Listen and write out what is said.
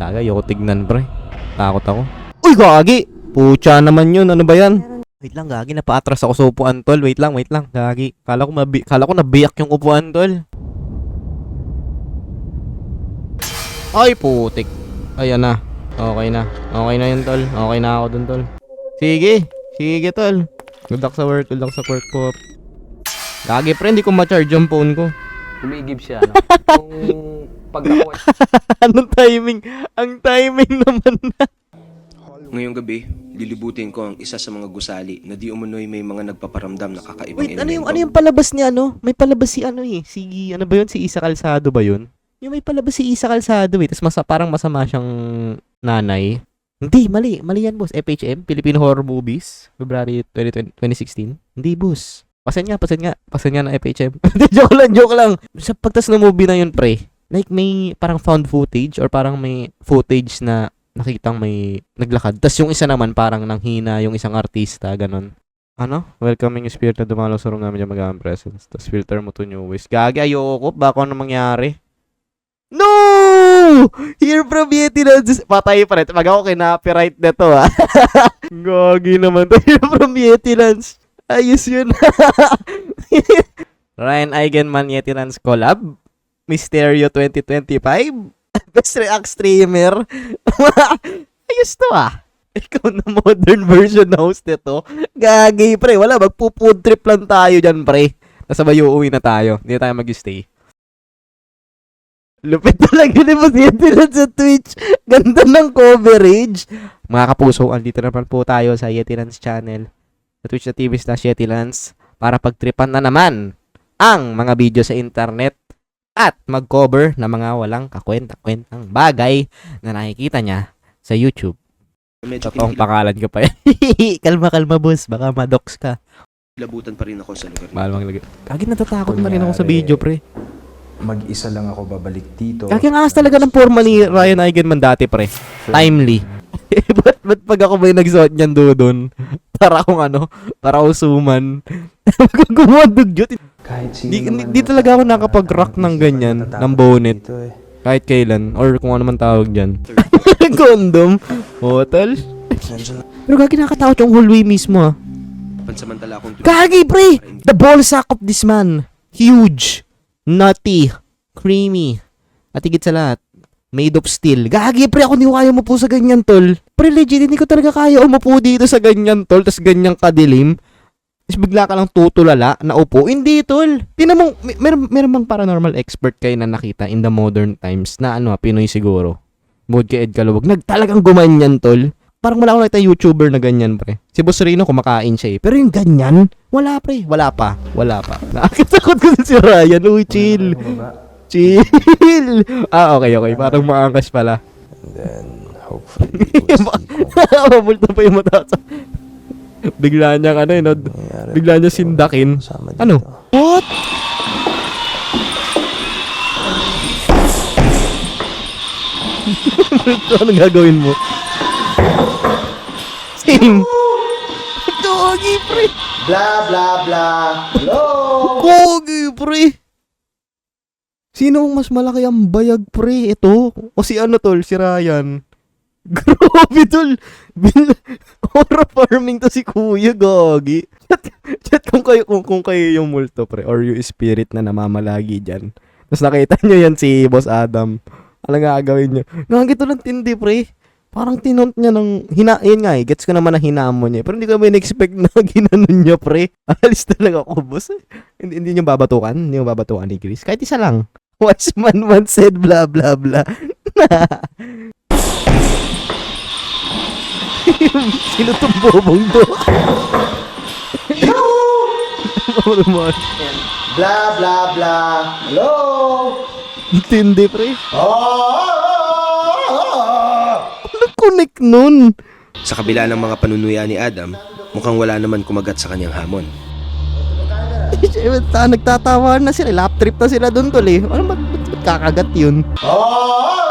Gaga, ayoko tignan, pre. Takot ako. Uy, gagi! Pucha naman yun, ano ba yan? Wait lang, gagi, napaatras ako sa upuan, tol. Wait lang, wait lang, gagi. Kala ko, mabi kala ko nabiyak yung upuan, tol. Ay, putik. Ayan na. Okay na. Okay na yun, tol. Okay na ako dun, tol. Sige. Sige, tol. Good luck sa work. Good luck sa work ko. Gagi, pre. Hindi ko ma-charge yung phone ko. Umigib siya, no? Kung pag ako Anong timing? Ang timing naman na. Ngayong gabi, lilibutin ko ang isa sa mga gusali na di umunoy may mga nagpaparamdam na kakaibang Wait, ano yung, ano yung palabas ni ano? May palabas si ano eh. Si, ano ba yun? Si Isa Calzado ba yun? Yung may palabas si Isa Calzado eh. Tapos masa, parang masama siyang nanay. Hindi, mali. Mali yan, boss. FHM, Philippine Horror Movies. February 20, 2016. Hindi, boss. Pasan nga, pasan nga. Pasan nga ng FHM. Hindi, joke lang, joke lang. Sa pagtas ng movie na yun, pre, like may parang found footage or parang may footage na nakitang may naglakad. Tapos yung isa naman parang nanghina yung isang artista, ganon. Ano? Welcoming spirit na dumalaw sa room namin yung mag presence. Tapos filter mo to new ways. Gagi, ayoko. Baka ano mangyari. No! Hear from Yeti na Patay pa rin. Pag ako kinapiright na to, ha? Gagi naman to. Hear from Yeti Lance. Ayos yun. Ryan Eigenman Yeti Lance collab. Mysterio 2025. Best react streamer. Ayos to ah. Ikaw na modern version na host nito. Gagi, pre. Wala, magpo-food trip lang tayo dyan, pre. Nasabay uuwi na tayo. Hindi tayo mag-stay. Lupit talaga ni Boss Yetilan sa Twitch. Ganda ng coverage. Mga kapuso, andito naman po tayo sa Yetilans channel. Sa Twitch na TV slash Yetilans. Para pagtripan na naman ang mga video sa internet at mag-cover ng mga walang kakwenta-kwentang bagay na nakikita niya sa YouTube. Medyo Totoong pangalan ko pa yan. kalma, kalma, boss. Baka madox ka. kinilabutan pa rin ako sa lugar. Mahal mang lagi. Kagi natatakot na rin ako sa video, pre. mag-isa lang ako babalik dito. Kagi ang angas talaga ng forma ni Ryan Eigenman dati, pre. Timely. ba't, ba't pag ako may nagsuot niyan doon? Para akong ano, para akong suman. Dugyot. Kahit sino Di- naman di mo talaga ako nakapag-rock ng ganyan, ng bonnet. dito eh. Kahit kailan. Or kung ano man tawag dyan. Condom. Hotel. Lang Pero gagi nakatakot yung hallway mismo ah. Pansamantala akong Gagi, pre! The ball sack of this man. Huge. Nutty. Creamy. At higit sa lahat, made of steel. Gagi, pre, ako ko kaya umupo sa ganyan, tol. Pre, legit, hindi ko talaga kaya umupo dito sa ganyan, tol. Tapos ganyang kadilim. Tapos bigla ka lang tutulala na upo. Hindi, tol. Tinan mo, meron, meron bang paranormal expert kayo na nakita in the modern times na ano, Pinoy siguro. Mood kay Ed Kalawag. Nagtalagang gumanyan, tol. Parang wala akong nakita YouTuber na ganyan, pre. Si Boss Rino, kumakain siya eh. Pero yung ganyan, wala, pre. Wala pa. Wala pa. Nakakatakot ko si Ryan. Uy, chill. Chill. Ah, okay, okay. Parang maangkas pala. And then, hopefully, we'll see Mabulto pa yung mata. Bigla niya ano yun, no? nangyayari Bigla niya sindakin. Ano? What? Anong gagawin mo? Same. Gogi, pre. Blah, blah, blah. Hello? Gogi, pre. Sino ang mas malaki ang bayag, pre? Ito? O si ano, tol? Si Ryan? Grabe, tol. Horror farming to si Kuya, Gogi. Chat, chat kung kayo, kung, kung kayo yung multo, pre. Or yung spirit na namamalagi dyan. Tapos nakita nyo yan si Boss Adam. Ano nga gagawin nyo? Nakakita ng tindi, pre. Parang tinont niya ng hina yun nga eh, gets ko naman na hinamon niya. Pero hindi ko naman expect na ginanon niya, pre. Alis talaga ako, boss. hindi, hindi niyo babatukan? Hindi niyo babatukan ni Chris? Kahit isa lang. What's man man said, blah, blah, blah. Sino tong bobong to? Ano naman? Blah, blah, blah. Hello? Tindi, pre. Oh! Ano connect nun? Sa kabila ng mga panunuya ni Adam, mukhang wala naman kumagat sa kanyang hamon. Ta, nagtatawa na sila. Lap trip na sila doon tol eh. Ano ba, ba't, ba't kakagat yun? Oh!